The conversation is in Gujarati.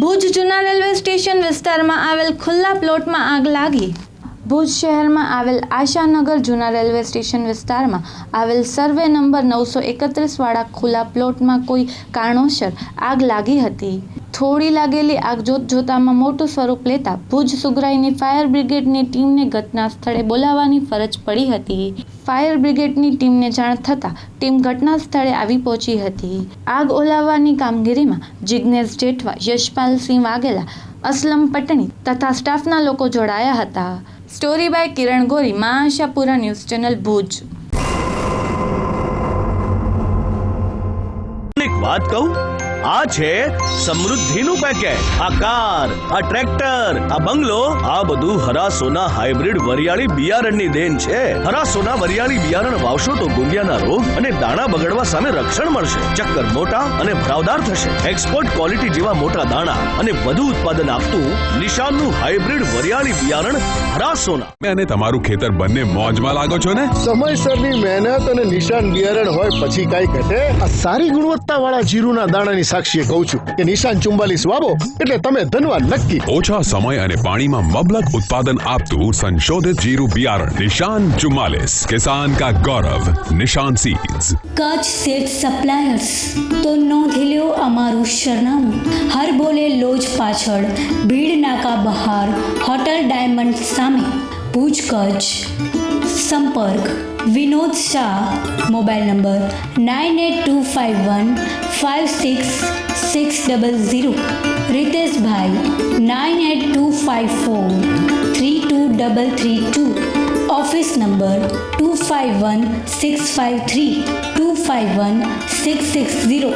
ભુજ જૂના રેલવે સ્ટેશન વિસ્તારમાં આવેલ ખુલ્લા પ્લોટમાં આગ લાગી. ભુજ શહેરમાં આવેલ આશાનગર જૂના રેલવે સ્ટેશન વિસ્તારમાં આવેલ સર્વે નંબર નવસો એકત્રીસ વાળા ખુલ્લા પ્લોટમાં કોઈ કારણોસર આગ લાગી હતી. થોડી લાગેલી આગ જોત જોતામાં મોટું સ્વરૂપ લેતા ભુજ સુગરાઈની ફાયર બ્રિગેડની ટીમને ઘટના સ્થળે બોલાવવાની ફરજ પડી હતી. ફાયર બ્રિગેડની ટીમને જાણ થતાં ટીમ ઘટના સ્થળે આવી પહોંચી હતી. આગ ઓલાવવાની કામગીરીમાં જિજ્ઞેશ જેઠવા યશપાલસિંહ વાઘેલા, અસલમ પટણી તથા સ્ટાફના લોકો જોડાયા હતા. સ્ટોરી બાય કિરણ ગોરી, મા આશાપુરા ન્યૂઝ ચેનલ ભુજ. એક વાત કહું? આ છે સમૃદ્ધિનું પેકેટ આ કાર આ ટ્રેક્ટર આ બંગલો આ બધું હરા સોના હાઇબ્રિડ વરિયાળી બિયારણની દેન છે. હરા સોના વરિયાળી બિયારણ વાવશો તો ગુંગિયાના રોગ અને દાણા બગડવા સામે રક્ષણ મળશે. ચક્કર મોટા અને ભરાવદાર થશે. એક્સપોર્ટ ક્વોલિટી જેવા મોટા દાણા અને વધુ ઉત્પાદન આપતું નિશાનનું હાઇબ્રિડ વરિયાળી બિયારણ હરા સોના અને તમારું ખેતર બંને મોજમાં લાગો છો ને? સમયસરની મહેનત અને નિશાન બિયારણ હોય પછી કઈ ઘટે? આ સારી ગુણવત્તા વાળા જીરુના દાણાની સાક્ષીએ કહું છું કે નિશાન ચુમ્બાલીસ વાવો એટલે તમે ધનવાન નક્કી. ઓછા સમય અને પાણીમાં મબલક ઉત્પાદન આપતું સંશોધિત જીરું બિયારણ નિશાન ચુમ્માલીસ કિસાન કા ગૌરવ નિશાન સીડ્સ કચ્છ સેટ સપ્લાયર્સ તો નોંધી લ્યો અમારું સરનામું. હર બોલે લોજ પાછળ ભીડ નાકા બહાર હોટલ ડાયમંડ સામે. ભુજ કચ્છ સંપર્ક, Vinod Shah, mobile number nine eight two five one five six six double zero. રિતેશભાઈ, nine eight two five four three two double three two. Office number two five one six five three two five one six six zero.